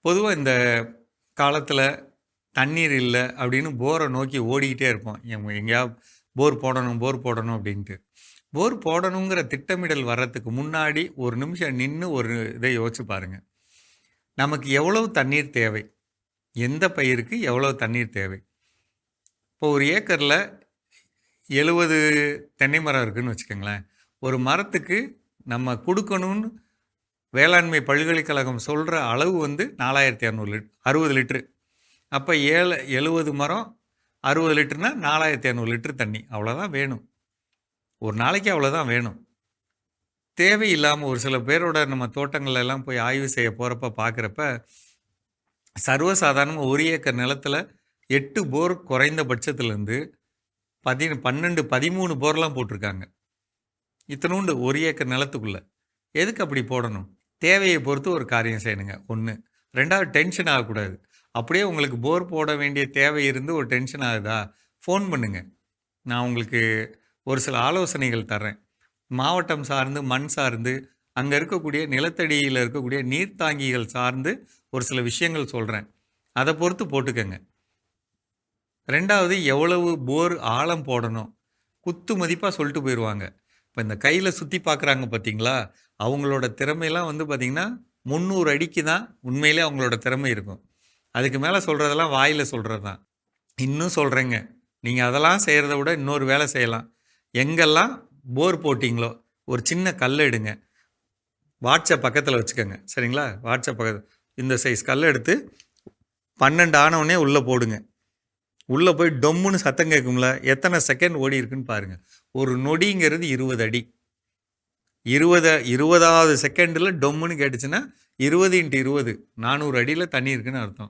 பொதுவாக இந்த காலத்தில் தண்ணீர் இல்லை அப்படின்னு போரை நோக்கி ஓடிக்கிட்டே இருப்போம். எங்க- எங்கேயா போர் போடணும் போர் போடணும் அப்படின்ட்டு. போர் போடணுங்கிற திட்டமிடல் வர்றதுக்கு முன்னாடி ஒரு நிமிஷம் நின்று ஒரு இதை யோசிச்சு பாருங்க. நமக்கு எவ்வளவு தண்ணீர் தேவை? எந்த பயிருக்கு எவ்வளவு தண்ணீர் தேவை? இப்போ ஒரு ஏக்கரில் எழுபது தென்னை மரம் இருக்குதுன்னு வச்சுக்கோங்களேன். ஒரு மரத்துக்கு நம்ம கொடுக்கணும்னு வேளாண்மை பல்கலைக்கழகம் சொல்கிற அளவு வந்து நாலாயிரத்தி இரநூறு லிட் அறுபது லிட்ரு. அப்போ ஏழு எழுபது மரம் அறுபது லிட்டருனா நாலாயிரத்தி இரநூறு லிட்டர் தண்ணி. அவ்வளோதான் வேணும். ஒரு நாளைக்கு அவ்வளோதான் வேணும். தேவையில்லாமல் ஒரு சில பேரோட நம்ம தோட்டங்களெல்லாம் போய் ஆய்வு செய்ய போகிறப்ப பார்க்குறப்ப சர்வசாதாரணமாக ஒரு ஏக்கர் நிலத்துல எட்டு போர் குறைந்த பட்சத்துலேருந்து பதி பன்னெண்டு பதிமூணு போர்லாம் போட்டிருக்காங்க. இத்தனோண்டு ஒரு ஏக்கர் நிலத்துக்குள்ளே. எதுக்கு அப்படி போடணும்? தேவையை பொறுத்து ஒரு காரியம் செய்யணுங்க. ஒன்று ரெண்டாவது டென்ஷன் ஆகக்கூடாது. அப்படியே உங்களுக்கு போர் போட வேண்டிய தேவை இருந்து ஒரு டென்ஷன் ஆகுதா? ஃபோன் பண்ணுங்க. நான் உங்களுக்கு ஒரு சில ஆலோசனைகள் தர்றேன். மாவட்டம் சார்ந்து மண் சார்ந்து அங்கே இருக்கக்கூடிய நிலத்தடியில் இருக்கக்கூடிய நீர்த்தாங்கிகள் சார்ந்து ஒரு சில விஷயங்கள் சொல்கிறேன் அதை பொறுத்து போட்டுக்கங்க. ரெண்டாவது எவ்வளவு போர் ஆழம் போடணும். குத்து மதிப்பாக சொல்லிட்டு போயிடுவாங்க இப்போ இந்த கையில் சுற்றி பார்க்குறாங்க பார்த்தீங்களா அவங்களோட திறமையெல்லாம் வந்து பார்த்திங்கன்னா முந்நூறு அடிக்கு தான் உண்மையிலே அவங்களோட திறமை இருக்கும். அதுக்கு மேலே சொல்கிறதெல்லாம் வாயில் சொல்கிறது தான். இன்னும் சொல்கிறேங்க நீங்கள் அதெல்லாம் செய்கிறத விட இன்னொரு வேலை செய்யலாம். எங்கெல்லாம் போர் போட்டிங்களோ ஒரு சின்ன கல் எடுங்க. வாட்ஸ்அப் பக்கத்தில் வச்சுக்கோங்க. சரிங்களா? வாட்ஸ்அப் பக்கத்தில் இந்த சைஸ் கல் எடுத்து பன்னெண்டு ஆனவுடனே உள்ளே போடுங்க. உள்ளே போய் டொம்முன்னு சத்தம் கேட்கும்ல எத்தனை செகண்ட் ஓடி இருக்குன்னு பாருங்கள் ஒரு நொடிங்கிறது இருபது அடி. இருபது இருபதாவது செகண்டில் டொம்முன்னு கேட்டுச்சுன்னா இருபது இன்ட்டு இருபது நானூறு அடியில் தண்ணி இருக்குன்னு அர்த்தம்.